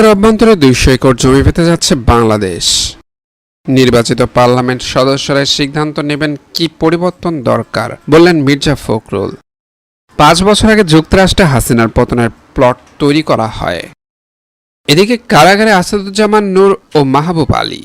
ভারতের অভ্যন্তরে দুইশো একর জমি পেতে যাচ্ছে বাংলাদেশ। নির্বাচিত পার্লামেন্ট সদস্যরা সিদ্ধান্ত নেবেন কি পরিবর্তন দরকার বললেন মির্জা ফখরুল। পাঁচ বছর আগে যুক্তরাষ্ট্রে হাসিনার পতনের প্লট তৈরি করা হয়। এদিকে কারাগারে আসাদুজ্জামান নূর ও মাহবুব আলী।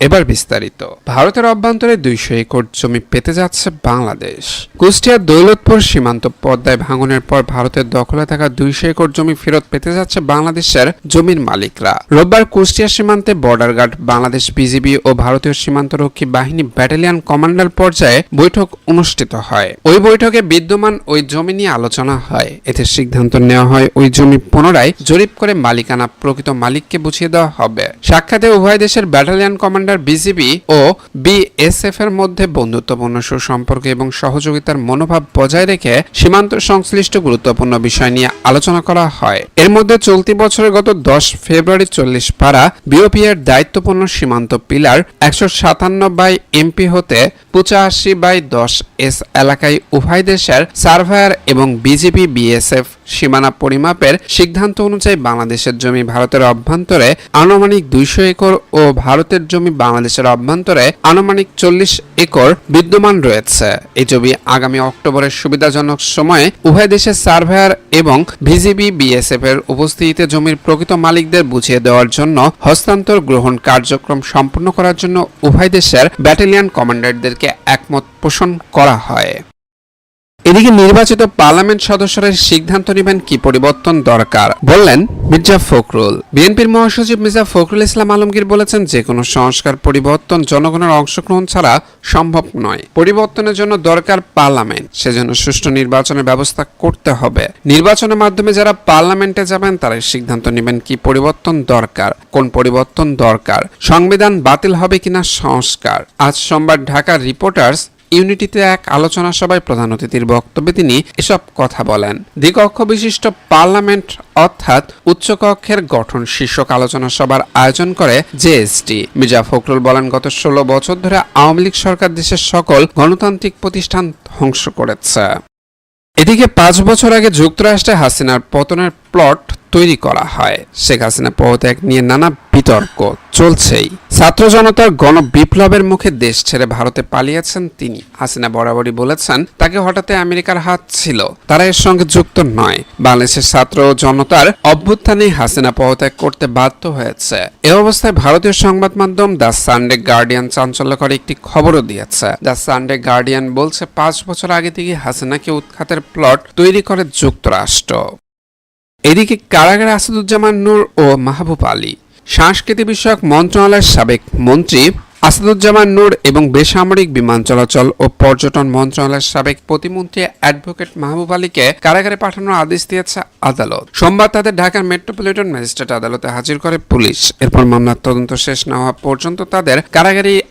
এবার বিস্তারিত। ভারতের অভ্যন্তরে দুইশো একর জমি পেতে যাচ্ছে বাংলাদেশ। কুষ্টিয়ার দৌলতপুর সীমান্ত পদ্মায় ভাঙনের পর ভারতের দখলে থাকা দুইশো একর জমি ফেরত পেতে যাচ্ছে বাংলাদেশের জমির মালিকরা। রোববার কুষ্টিয়া সীমান্তে বর্ডার গার্ড বাংলাদেশ বিজিবি ও ভারতীয় সীমান্তরক্ষী বাহিনী ব্যাটালিয়ন কমান্ডার পর্যায়ে বৈঠক অনুষ্ঠিত হয়। ওই বৈঠকে বিদ্যমান ওই জমি নিয়ে আলোচনা হয়। এতে সিদ্ধান্ত নেওয়া হয় ওই জমি পুনরায় জরিপ করে মালিকানা প্রকৃত মালিককে বুঝিয়ে দেওয়া হবে। সাক্ষাতে উভয় দেশের ব্যাটালিয়ান ব্যাটালিয়ন কমান্ডার বিজিবি ও বিএসএফ এর মধ্যে বন্ধুত্বপূর্ণ সুসম্পর্ক এবং সহযোগিতার মনোভাব বজায় রেখে সীমান্ত সংশ্লিষ্ট গুরুত্বপূর্ণ বিষয় নিয়ে আলোচনা করা হয়। এর মধ্যে চলতি বছরের গত দশ ফেব্রুয়ারি চল্লিশ পারা বিওপি এর দায়িত্বপূর্ণ সীমান্ত পিলার একশো সাতান্ন বাই এমপি হতে পঁচাশি বাই দশ এস এলাকায় উভয় দেশের সার্ভায়ার এবং বিজেপি বিএসএফ সীমানা পরিমাপের সিদ্ধান্ত অনুযায়ী বাংলাদেশের জমি ভারতের অভ্যন্তরে আনুমানিক দুইশো একর ও ভারতের জমি বাংলাদেশের অভ্যন্তরে আনুমানিক চল্লিশ একর বিদ্যমান রয়েছে। এই জমি আগামী অক্টোবরের সুবিধাজনক সময়ে উভয় দেশের সার্ভেয়ার এবং ভিজিবি, বিএসএফ এর উপস্থিতিতে জমির প্রকৃত মালিকদের বুঝিয়ে দেওয়ার জন্য হস্তান্তর গ্রহণ কার্যক্রম সম্পূর্ণ করার জন্য উভয় দেশের ব্যাটালিয়ন কমান্ডারদেরকে একমত পোষণ করা হয়। এদিকে নির্বাচিত পার্লামেন্ট সদস্যরা সিদ্ধান্ত নেবেন কি পরিবর্তন দরকার। বললেন মির্জা ফখরুল। বিএনপির মহাসচিব মির্জা ফখরুল ইসলাম আলমগীর বলেছেন যে কোনো সংস্কার পরিবর্তন জনগণের অংশগ্রহণ ছাড়া সম্ভব নয়। পরিবর্তনের জন্য দরকার পার্লামেন্ট। সেজন্য সুষ্ঠু নির্বাচনের ব্যবস্থা করতে হবে। নির্বাচনের মাধ্যমে যারা পার্লামেন্টে যাবেন, তারা সিদ্ধান্ত নেবেন কি পরিবর্তন দরকার, কোন পরিবর্তন দরকার, সংবিধান বাতিল হবে কিনা সংস্কার। আজ সোমবার ঢাকার রিপোর্টার্স ইউনিটিতে এক আলোচনা সভায় প্রধান অতিথির বক্তব্যে তিনি এসব কথা বলেন। দ্বিকক্ষ বিশিষ্ট পার্লামেন্ট অর্থাৎ উচ্চকক্ষের গঠন শীর্ষক আলোচনা সভার আয়োজন করে জেএসটি। মির্জা ফখরুল বলেন, গত ষোলো বছর ধরে আওয়ামী লীগ সরকার দেশের সকল গণতান্ত্রিক প্রতিষ্ঠান ধ্বংস করেছে। এদিকে পাঁচ বছর আগে যুক্তরাষ্ট্রে হাসিনার পতনের প্লট তৈরি করা হয়। শেখ হাসিনা পদত্যাগ নিয়ে নানা বিতর্ক চলছেই। ছাত্র জনতার গণ বিপ্লবের মুখে দেশ ছেড়ে ভারতে পালিয়েছেন তিনি। হাসিনা বরাবরই বলেছেন, তাকে হঠাৎ আমেরিকার হাত ছিল। তারা এর সঙ্গে যুক্ত নয়। বাংলাদেশের ছাত্র জনতার অভ্যুত্থানে হাসিনা পদত্যাগ করতে বাধ্য হয়েছে। এ অবস্থায় ভারতীয় সংবাদ মাধ্যম দ্য সানডে গার্ডিয়ান চাঞ্চল্যকর একটি খবরও দিয়েছে। দ্য সানডে গার্ডিয়ান বলছে, পাঁচ বছর আগে থেকে হাসিনাকে উৎখাতের প্লট তৈরি করে যুক্তরাষ্ট্র। এদিকে কারাগারে আসাদুজ্জামান নূর ও মাহবুব আলী। সাংস্কৃতিক বিষয়ক মন্ত্রণালয়ের সাবেক মন্ত্রী আসাদুজ্জামান নূর এবং বেসামরিক বিমান চলাচল ও পর্যটন মন্ত্রণালয়ের সাবেক প্রতিমন্ত্রী অ্যাডভোকেট মাহবুব আলীকে কারাগারে পাঠানোর আদেশ দিয়েছে আদালত। সোমবার তাদের ঢাকার মেট্রোপলিটন ম্যাজিস্ট্রেট আদালতে হাজির করে পুলিশ। এরপর মামলার তদন্ত শেষ না হওয়া পর্যন্ত তাদের কারাগারে